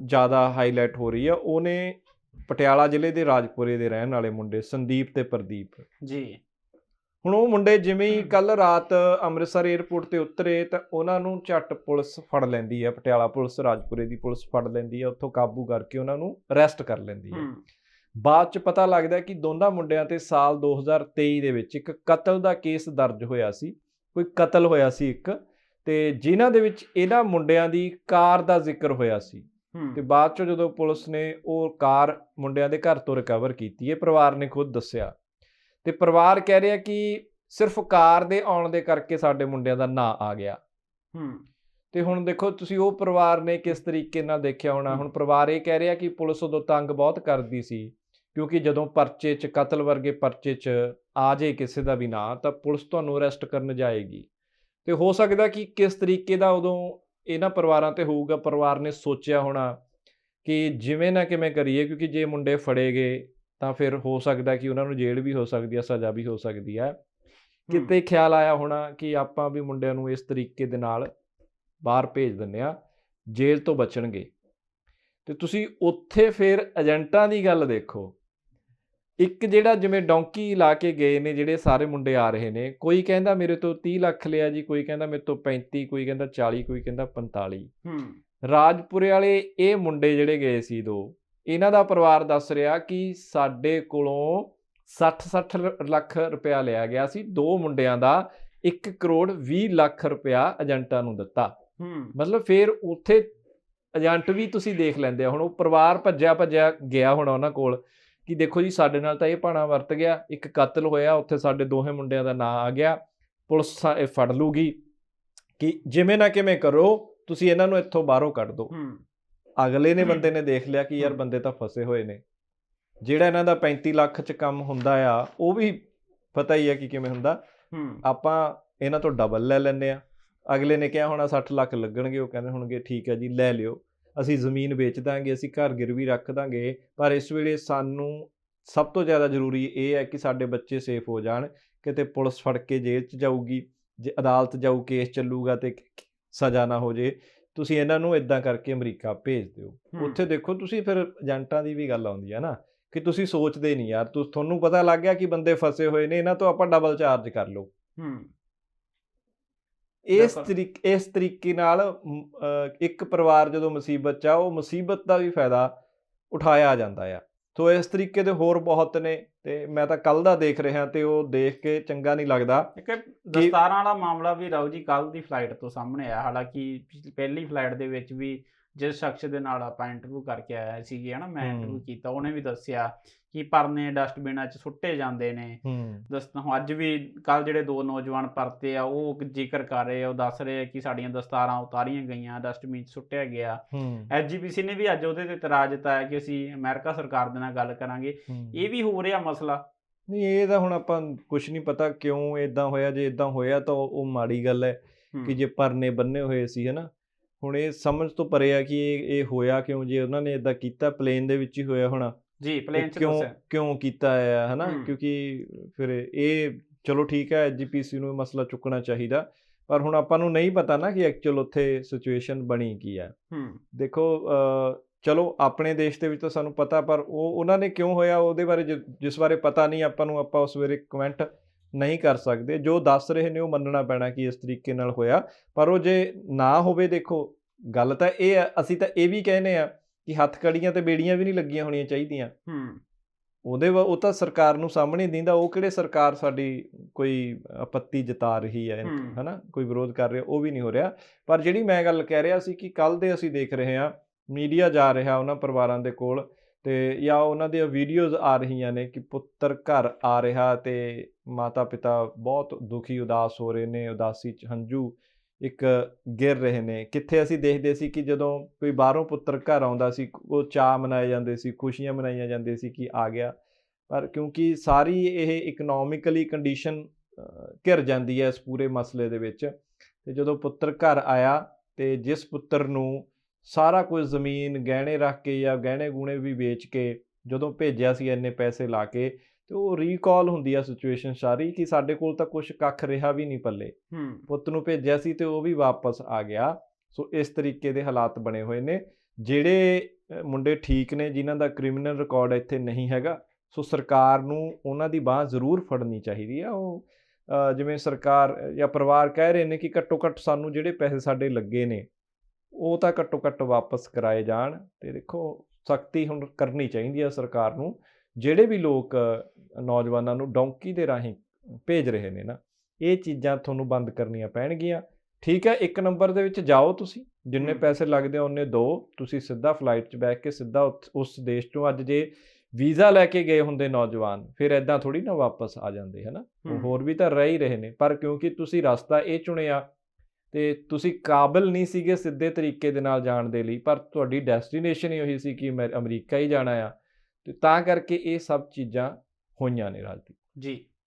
ਜ਼ਿਆਦਾ ਹਾਈਲਾਈਟ ਹੋ ਰਹੀ ਆ ਉਹਨੇ ਪਟਿਆਲਾ ਜ਼ਿਲ੍ਹੇ ਦੇ ਰਾਜਪੁਰੇ ਦੇ ਰਹਿਣ ਵਾਲੇ ਮੁੰਡੇ ਸੰਦੀਪ ਤੇ ਪ੍ਰਦੀਪ। ਜੀ। ਹੁਣ ਉਹ ਮੁੰਡੇ ਜਿਵੇਂ ਹੀ ਕੱਲ ਰਾਤ ਅੰਮ੍ਰਿਤਸਰ 에ਅਰਪੋਰਟ ਤੇ ਉਤਰੇ ਤਾਂ ਉਹਨਾਂ ਨੂੰ ਝੱਟ ਪੁਲਿਸ ਫੜ ਲੈਂਦੀ ਹੈ ਪਟਿਆਲਾ ਪੁਲਿਸ ਰਾਜਪੁਰੇ ਦੀ ਪੁਲਿਸ ਫੜ ਲੈਂਦੀ ਹੈ ਉੱਥੋਂ ਕਾਬੂ ਕਰਕੇ ਉਹਨਾਂ ਨੂੰ ਅਰੈਸਟ ਕਰ ਲੈਂਦੀ ਹੈ। ਬਾਅਦ ਚ ਪਤਾ ਲੱਗਦਾ ਕਿ ਦੋਨਾਂ ਮੁੰਡਿਆਂ ਤੇ ਸਾਲ 2023 ਦੇ ਵਿੱਚ ਇੱਕ ਕਤਲ ਦਾ ਕੇਸ ਦਰਜ ਹੋਇਆ ਸੀ ਕੋਈ ਕਤਲ ਹੋਇਆ ਸੀ ਇੱਕ ਤੇ ਜਿਨ੍ਹਾਂ ਦੇ ਵਿੱਚ ਇਹਨਾਂ ਮੁੰਡਿਆਂ ਦੀ ਕਾਰ ਦਾ ਜ਼ਿਕਰ ਹੋਇਆ ਸੀ। ਤੇ ਬਾਅਦ ਚ ਜਦੋਂ ਪੁਲਿਸ ਨੇ ਉਹ ਕਾਰ ਮੁੰਡਿਆਂ ਦੇ ਘਰ ਤੋਂ ਰਿਕਵਰ ਕੀਤੀ ਹੈ ਪਰਿਵਾਰ ਨੇ ਖੁਦ ਦੱਸਿਆ। ਤੇ ਪਰਿਵਾਰ ਕਹਿ ਰਿਹਾ ਕਿ ਸਿਰਫ ਕਾਰ ਦੇ ਆਉਣ ਦੇ ਕਰਕੇ ਸਾਡੇ ਮੁੰਡਿਆਂ ਦਾ ਨਾਂ ਆ ਗਿਆ। ਹੂੰ। ਤੇ ਹੁਣ ਦੇਖੋ ਤੁਸੀਂ ਉਹ ਪਰਿਵਾਰ ਨੇ ਕਿਸ ਤਰੀਕੇ ਨਾਲ ਦੇਖਿਆ ਹੋਣਾ? ਹੁਣ ਪਰਿਵਾਰ ਇਹ ਕਹਿ ਰਿਹਾ ਕਿ ਪੁਲਿਸ ਉਦੋਂ ਤੰਗ ਬਹੁਤ ਕਰਦੀ ਸੀ ਕਿਉਂਕਿ ਜਦੋਂ ਪਰਚੇ 'ਚ ਕਤਲ ਵਰਗੇ ਪਰਚੇ 'ਚ ਆ ਜੇ ਕਿਸੇ ਦਾ ਵੀ ਨਾਂ ਤਾਂ ਪੁਲਿਸ ਤੁਹਾਨੂੰ ਅਰੈਸਟ ਕਰਨ ਜਾਏਗੀ। ਤੇ ਹੋ ਸਕਦਾ ਕਿ ਕਿਸ ਤਰੀਕੇ ਦਾ ਉਦੋਂ ਇਹਨਾਂ ਪਰਿਵਾਰਾਂ ਤੇ ਹੋਊਗਾ ਪਰਿਵਾਰ ਨੇ ਸੋਚਿਆ ਹੋਣਾ ਕਿ ਜਿਵੇਂ ਨਾ ਕਿਵੇਂ ਕਰੀਏ ਕਿਉਂਕਿ ਜੇ ਮੁੰਡੇ ਫੜੇ ਗਏ ਤਾਂ ਫਿਰ ਹੋ ਸਕਦਾ ਕਿ ਉਹਨਾਂ ਨੂੰ ਜੇਲ੍ਹ ਵੀ ਹੋ ਸਕਦੀ ਹੈ ਸਜ਼ਾ ਵੀ ਹੋ ਸਕਦੀ ਹੈ। ਕਿਤੇ ਖਿਆਲ ਆਇਆ ਹੋਣਾ ਕਿ ਆਪਾਂ ਵੀ ਮੁੰਡਿਆਂ ਨੂੰ ਇਸ ਤਰੀਕੇ ਦੇ ਨਾਲ ਬਾਹਰ ਭੇਜ ਦਿੰਨੇ ਆ ਜੇਲ੍ਹ ਤੋਂ ਬਚਣਗੇ। ਤੇ ਤੁਸੀਂ ਉੱਥੇ ਫਿਰ ਏਜੰਟਾਂ ਦੀ ਗੱਲ ਦੇਖੋ। ਇੱਕ ਜਿਹੜਾ ਜਿਵੇਂ ਡੌਂਕੀ ਲਾ ਕੇ ਗਏ ਨੇ ਜਿਹੜੇ ਸਾਰੇ ਮੁੰਡੇ ਆ ਰਹੇ ਨੇ ਕੋਈ ਕਹਿੰਦਾ ਮੇਰੇ ਤੋਂ 30 ਲੱਖ ਲਿਆ ਜੀ ਕੋਈ ਕਹਿੰਦਾ ਮੇਰੇ ਤੋਂ 35 ਕੋਈ ਕਹਿੰਦਾ 40 ਕੋਈ ਕਹਿੰਦਾ 45 ਹੂੰ। ਰਾਜਪੁਰੇ ਵਾਲੇ ਇਹ ਮੁੰਡੇ ਜਿਹੜੇ ਗਏ ਸੀ ਦੋ ਇਹਨਾਂ ਦਾ ਪਰਿਵਾਰ ਦੱਸ ਰਿਹਾ ਕਿ ਸਾਡੇ ਕੋਲੋਂ 60-60 ਲੱਖ ਰੁਪਇਆ ਲਿਆ ਗਿਆ ਸੀ ਦੋ ਮੁੰਡਿਆਂ ਦਾ 1 ਕਰੋੜ 20 ਲੱਖ ਰੁਪਇਆ ਏਜੰਟਾਂ ਨੂੰ ਦਿੱਤਾ। ਹੂੰ। ਮਤਲਬ ਫਿਰ ਉੱਥੇ ਏਜੰਟ ਵੀ ਤੁਸੀਂ ਦੇਖ ਲੈਂਦੇ ਆ ਹੁਣ ਉਹ ਪਰਿਵਾਰ ਭੱਜਿਆ ਭੱਜਿਆ ਗਿਆ ਹੁਣ ਉਹਨਾਂ ਕੋਲ ਕਿ ਦੇਖੋ ਜੀ ਸਾਡੇ ਨਾਲ ਤਾਂ ਇਹ ਭਾਣਾ ਵਰਤ ਗਿਆ ਇੱਕ ਕਤਲ ਹੋਇਆ ਉੱਥੇ ਸਾਡੇ ਦੋਹੇ ਮੁੰਡਿਆਂ ਦਾ ਨਾਂ ਆ ਗਿਆ ਪੁਲਿਸ ਇਹ ਫੜ ਲੂਗੀ ਕਿ ਜਿਵੇਂ ਨਾ ਕਿਵੇਂ ਕਰੋ ਤੁਸੀਂ ਇਹਨਾਂ ਨੂੰ ਇੱਥੋਂ ਬਾਹਰੋਂ ਕੱਢ ਦਿਓ। ਅਗਲੇ ਨੇ ਬੰਦੇ ਨੇ ਦੇਖ ਲਿਆ ਕਿ ਯਾਰ ਬੰਦੇ ਤਾਂ ਫਸੇ ਹੋਏ ਨੇ। ਜਿਹੜਾ ਇਹਨਾਂ ਦਾ 35 ਲੱਖ ਚ ਕੰਮ ਹੁੰਦਾ ਆ ਉਹ ਵੀ ਪਤਾ ਹੀ ਆ ਕਿ ਕਿਵੇਂ ਹੁੰਦਾ। ਆਪਾਂ ਇਹਨਾਂ ਤੋਂ ਡਬਲ ਲੈ ਲੈਂਦੇ ਆ। ਅਗਲੇ ਨੇ ਕਿਹਾ ਹੋਣਾ 60 ਲੱਖ ਲੱਗਣਗੇ ਉਹ ਕਹਿੰਦੇ ਹੋਣਗੇ ਠੀਕ ਹੈ ਜੀ ਲੈ ਲਿਓ। ਅਸੀਂ ਜ਼ਮੀਨ ਵੇਚ ਦਾਂਗੇ ਅਸੀਂ ਘਰ ਗਿਰਵੀ ਰੱਖ ਦਾਂਗੇ ਪਰ ਇਸ ਵੇਲੇ ਸਾਨੂੰ ਸਭ ਤੋਂ ਜ਼ਿਆਦਾ ਜ਼ਰੂਰੀ ਇਹ ਹੈ ਕਿ ਸਾਡੇ ਬੱਚੇ ਸੇਫ ਹੋ ਜਾਣ ਕਿਤੇ ਪੁਲਿਸ ਫੜ ਕੇ ਜੇਲ੍ਹ 'ਚ ਜਾਊਗੀ ਜੇ ਅਦਾਲਤ ਜਾਊ ਕੇਸ ਚੱਲੂਗਾ ਤੇ ਸਜ਼ਾ ਨਾ ਹੋ ਜੇ ਤੁਸੀਂ ਇਹਨਾਂ ਨੂੰ ਇਦਾਂ ਕਰਕੇ ਅਮਰੀਕਾ ਭੇਜ ਦਿਓ। ਉੱਥੇ ਦੇਖੋ ਤੁਸੀਂ ਫਿਰ ਏਜੰਟਾਂ ਦੀ ਵੀ ਗੱਲ ਆਉਂਦੀ ਹੈ ਨਾ ਕਿ ਤੁਸੀਂ ਸੋਚਦੇ ਨਹੀਂ ਯਾਰ ਤੁਸ ਤੁਹਾਨੂੰ ਪਤਾ ਲੱਗ ਗਿਆ ਕਿ ਬੰਦੇ ਫਸੇ ਹੋਏ ਨੇ ਇਹਨਾਂ ਤੋਂ ਆਪਾਂ ਡਬਲ ਚਾਰਜ ਕਰ ਲਓ। ਹੂੰ। ਇਸ। ਤਰੀਕੇ ਇਸ ਤਰੀਕੇ ਨਾਲ ਇੱਕ ਪਰਿਵਾਰ ਜਦੋਂ ਮੁਸੀਬਤ ਚ ਆ ਉਹ ਮੁਸੀਬਤ ਦਾ ਵੀ ਫਾਇਦਾ ਉਠਾਇਆ ਜਾਂਦਾ ਆ ਸੋ ਇਸ ਤਰੀਕੇ ਦੇ ਹੋਰ ਬਹੁਤ ਨੇ ਤੇ ਮੈਂ ਤਾਂ ਕੱਲ ਦਾ ਦੇਖ ਰਿਹਾ ਤੇ ਉਹ ਦੇਖ ਕੇ ਚੰਗਾ ਨਹੀਂ ਲੱਗਦਾ ਇੱਕ ਦਸਤਾਰਾਂ ਵਾਲਾ ਮਾਮਲਾ ਵੀ ਰਾਉ ਜੀ ਕੱਲ ਦੀ ਫਲਾਈਟ ਤੋਂ ਸਾਹਮਣੇ ਆਇਆ ਹਾਲਾਂਕਿ ਪਹਿਲੀ ਫਲਾਈਟ ਦੇ ਵਿੱਚ ਵੀ ਜਿਸ ਸ਼ਖਸ ਦੇ ਨਾਲ ਆਪਾਂ ਇੰਟਰਵਿਊ ਕਰਕੇ ਆਇਆ ਸੀਗੇ ਹਨਾ ਮੈਂ। ਇੰਟਰਵਿਊ ਕੀਤਾ ਉਹਨੇ ਵੀ ਦੱਸਿਆ ਕਿ ਪਰਨੇ ਡਸਟਬਿਨਾਂ 'ਚ ਸੁੱਟੇ ਜਾਂਦੇ ਨੇ। ਹੂੰ। ਦਸਤ ਅੱਜ ਵੀ ਕੱਲ ਜਿਹੜੇ ਦੋ ਨੌਜਵਾਨ ਪਰਤੇ ਆ ਉਹ ਜ਼ਿਕਰ ਕਰ ਰਹੇ ਆ ਉਹ ਦੱਸ ਰਹੇ ਆ ਕਿ ਸਾਡੀਆਂ ਦਸਤਾਰਾਂ ਉਤਾਰੀਆਂ ਗਈਆਂ ਡਸਟਬਿਨ 'ਚ ਸੁੱਟਿਆ ਗਿਆ। ਹੂੰ। ਐਸਜੀਪੀਸੀ ਨੇ ਵੀ ਅੱਜ ਉਹਦੇ ਤੇ ਇਤਰਾਜ਼ ਜਤਾਇਆ ਕਿ ਅਸੀਂ ਅਮਰੀਕਾ ਸਰਕਾਰ ਦੇ ਨਾਲ ਗੱਲ ਕਰਾਂਗੇ। ਇਹ ਵੀ ਹੋ ਰਿਹਾ ਮਸਲਾ? ਨਹੀਂ ਇਹ ਤਾਂ ਹੁਣ ਆਪਾਂ ਕੁਝ ਨਹੀਂ ਪਤਾ ਕਿਉਂ ਇਦਾਂ ਹੋਇਆ ਜੇ ਇਦਾਂ ਹੋਇਆ ਤਾਂ ਉਹ ਮਾੜੀ ਗੱਲ ਹੈ। ਕਿ ਜੇ ਪਰਨੇ ਬੰਨੇ ਹੋਏ ਸੀ ਹਨਾ। ਹੁਣ ਇਹ ਸਮਝ ਤੋਂ ਪਰੇ ਆ ਕਿ ਇਹ ਇਹ ਹੋਇਆ ਕਿਉਂ? ਜੇ ਉਹਨਾਂ ਨੇ ਇਦਾਂ ਕੀਤਾ ਪਲੇਨ ਦੇ ਵਿੱਚ ਹੀ ਹੋਇਆ ਹੋਣਾ ਜੀ ਪਲੇਨ 'ਚ ਕਿਉਂ ਕਿਉਂ ਕੀਤਾ ਹੈ ਹਨਾ। ਕਿਉਂਕਿ ਫਿਰ ਇਹ ਚਲੋ ਠੀਕ ਹੈ ਐਜੀਪੀਸੀ ਨੂੰ ਮਸਲਾ ਚੁੱਕਣਾ ਚਾਹੀਦਾ ਪਰ ਹੁਣ ਆਪਾਂ ਨੂੰ ਨਹੀਂ ਪਤਾ ਨਾ ਕਿ ਐਕਚੁਅਲ ਉੱਥੇ ਸਿਚੁਏਸ਼ਨ ਬਣੀ ਕੀ ਹੈ ਹੂੰ। ਦੇਖੋ ਚਲੋ ਆਪਣੇ ਦੇਸ਼ ਦੇ ਵਿੱਚ ਤਾਂ ਸਾਨੂੰ ਪਤਾ ਪਰ ਉਹ ਉਹਨਾਂ ਨੇ ਕਿਉਂ ਹੋਇਆ? ਉਹਦੇ ਬਾਰੇ ਜਿਸ ਬਾਰੇ ਪਤਾ ਨਹੀਂ ਆਪਾਂ ਨੂੰ ਆਪਾਂ ਉਸ ਵੇਲੇ ਕਮੈਂਟ ਨਹੀਂ ਕਰ ਸਕਦੇ। ਜੋ ਦੱਸ ਰਹੇ ਨੇ ਉਹ ਮੰਨਣਾ ਪੈਣਾ ਕਿ ਇਸ ਤਰੀਕੇ ਨਾਲ ਹੋਇਆ। ਪਰ ਉਹ ਜੇ ਨਾ ਹੋਵੇ ਦੇਖੋ ਗੱਲ ਤਾਂ ਇਹ ਆ ਅਸੀਂ ਤਾਂ ਇਹ ਵੀ ਕਹਿੰਦੇ ਆ ਕਿ ਹੱਥਕੜੀਆਂ ਤੇ ਬੇੜੀਆਂ ਵੀ ਨਹੀਂ ਲੱਗੀਆਂ ਹੋਣੀਆਂ ਚਾਹੀਦੀਆਂ। ਹੂੰ। ਉਹਦੇ ਉਹ ਤਾਂ ਸਰਕਾਰ ਨੂੰ ਸਾਹਮਣੇ ਦਿੰਦਾ। ਉਹ ਕਿਹੜੇ ਸਰਕਾਰ ਸਾਡੀ ਕੋਈ ਆਪੱਤੀ ਜਤਾ ਰਹੀ ਹੈ ਹੂੰ। ਹਨਾ? ਕੋਈ ਵਿਰੋਧ ਕਰ ਰਿਹਾ ਉਹ ਵੀ ਨਹੀਂ ਹੋ ਰਿਹਾ। ਪਰ ਜਿਹੜੀ ਮੈਂ ਗੱਲ ਕਹਿ ਰਿਹਾ ਸੀ ਕਿ ਕੱਲ ਦੇ ਅਸੀਂ ਦੇਖ ਰਹੇ ਹਾਂ ਮੀਡੀਆ ਜਾ ਰਿਹਾ ਉਹਨਾਂ ਪਰਿਵਾਰਾਂ ਦੇ ਕੋਲ ਤੇ ਜਾਂ ਉਹਨਾਂ ਦੀਆਂ ਵੀਡੀਓਜ਼ ਆ ਰਹੀਆਂ ਨੇ ਕਿ ਪੁੱਤਰ ਘਰ ਆ ਰਿਹਾ ਤੇ ਮਾਤਾ ਪਿਤਾ ਬਹੁਤ ਦੁਖੀ, ਉਦਾਸ ਹੋ ਰਹੇ ਨੇ, ਉਦਾਸੀ ਚ ਹੰਝੂ ਇੱਕ ਗਿਰ ਰਹੇ ਨੇ। ਕਿੱਥੇ ਅਸੀਂ ਦੇਖਦੇ ਸੀ ਕਿ ਜਦੋਂ ਕੋਈ ਬਾਹਰੋਂ ਪੁੱਤਰ ਘਰ ਆਉਂਦਾ ਸੀ, ਉਹ ਚਾਅ ਮਨਾਏ ਜਾਂਦੇ ਸੀ, ਖੁਸ਼ੀਆਂ ਮਨਾਈਆਂ ਜਾਂਦੀਆਂ ਸੀ ਕਿ ਆ ਗਿਆ। ਪਰ ਕਿਉਂਕਿ ਸਾਰੀ ਇਹ ਇਕਨੋਮਿਕਲੀ ਕੰਡੀਸ਼ਨ ਘਿਰ ਜਾਂਦੀ ਹੈ ਇਸ ਪੂਰੇ ਮਸਲੇ ਦੇ ਵਿੱਚ, ਤੇ ਜਦੋਂ ਪੁੱਤਰ ਘਰ ਆਇਆ ਤੇ ਜਿਸ ਪੁੱਤਰ ਨੂੰ ਸਾਰਾ ਕੁਝ ਜ਼ਮੀਨ ਗਹਿਣੇ ਰੱਖ ਕੇ ਜਾਂ ਗਹਿਣੇ ਗੂਣੇ ਵੀ ਵੇਚ ਕੇ ਜਦੋਂ ਭੇਜਿਆ ਸੀ, ਇੰਨੇ ਪੈਸੇ ਲਾ ਕੇ ਤੇ ਉਹ ਰੀਕਾਲ ਹੁੰਦੀ ਆ ਸਿਚੁਏਸ਼ਨ ਸਾਰੀ ਕਿ ਸਾਡੇ ਕੋਲ ਤਾਂ ਕੁਝ ਕੱਖ ਰਿਹਾ ਵੀ ਨਹੀਂ ਪੱਲੇ। ਪੁੱਤ ਨੂੰ ਭੇਜਿਆ ਸੀ ਤੇ ਉਹ ਵੀ ਵਾਪਸ ਆ ਗਿਆ। ਸੋ ਇਸ ਤਰੀਕੇ ਦੇ ਹਾਲਾਤ ਬਣੇ ਹੋਏ ਨੇ। ਜਿਹੜੇ ਮੁੰਡੇ ਠੀਕ ਨੇ ਜਿਨ੍ਹਾਂ ਦਾ ਕ੍ਰਿਮੀਨਲ ਰਿਕਾਰਡ ਇੱਥੇ ਨਹੀਂ ਹੈਗਾ ਸੋ ਸਰਕਾਰ ਨੂੰ ਉਹਨਾਂ ਦੀ ਬਾਹ ਜ਼ਰੂਰ ਫੜਨੀ ਚਾਹੀਦੀ ਆ। ਉਹ ਜਿਵੇਂ ਸਰਕਾਰ ਜਾਂ ਪਰਿਵਾਰ ਕਹਿ ਰਹੇ ਨੇ ਕਿ ਘੱਟੋ ਘੱਟ ਸਾਨੂੰ ਜਿਹੜੇ ਪੈਸੇ ਸਾਡੇ ਲੱਗੇ ਨੇ ਉਹ ਤਾਂ ਘੱਟੋ ਘੱਟ ਵਾਪਸ ਕਰਾਏ ਜਾਣ। ਤੇ ਦੇਖੋ ਸਖਤੀ ਹੁਣ ਕਰਨੀ ਚਾਹੀਦੀ ਆ ਸਰਕਾਰ ਨੂੰ। ਜਿਹੜੇ ਵੀ ਲੋਕ ਨੌਜਵਾਨਾਂ ਨੂੰ ਡੌਂਕੀ ਦੇ ਰਾਹੀਂ ਭੇਜ ਰਹੇ ਨੇ ਨਾ ਇਹ ਚੀਜ਼ਾਂ ਤੁਹਾਨੂੰ ਬੰਦ ਕਰਨੀਆਂ ਪੈਣਗੀਆਂ ਠੀਕ ਹੈ ਇੱਕ ਨੰਬਰ ਦੇ ਵਿੱਚ ਜਾਓ ਤੁਸੀਂ ਜਿੰਨੇ। ਪੈਸੇ ਲੱਗਦੇ ਆ ਉਹਨੇ ਦੋ ਤੁਸੀਂ ਸਿੱਧਾ ਫਲਾਈਟ 'ਚ ਬੈਠ ਕੇ ਸਿੱਧਾ ਉਸ ਦੇਸ਼ ਤੋਂ ਅੱਜ ਜੇ ਵੀਜ਼ਾ ਲੈ ਕੇ ਗਏ ਹੁੰਦੇ ਨੌਜਵਾਨ ਫਿਰ ਐਦਾਂ ਥੋੜੀ ਨਾ ਵਾਪਸ ਆ ਜਾਂਦੇ ਹਨਾ। ਹੋਰ ਵੀ ਤਾਂ ਰਹਿ ਹੀ ਰਹੇ ਨੇ ਪਰ ਕਿਉਂਕਿ ਤੁਸੀਂ ਰਸਤਾ ਇਹ ਚੁਣਿਆ ਤੇ ਤੁਸੀਂ ਕਾਬਿਲ ਨਹੀਂ ਸੀਗੇ ਸਿੱਧੇ ਤਰੀਕੇ ਦੇ ਨਾਲ ਜਾਣ ਦੇ ਲਈ ਪਰ ਤੁਹਾਡੀ ਡੈਸਟੀਨੇਸ਼ਨ ਹੀ ਉਹੀ ਸੀ ਕਿ ਅਮਰੀਕਾ ਹੀ ਜਾਣਾ ਆ ਤੇ ਤਾਂ ਕਰਕੇ ਇਹ ਸਭ ਚੀਜ਼ਾਂ ਹੋਈਆਂ ਨੇ ਰਾਜਦੀਪ ਜੀ।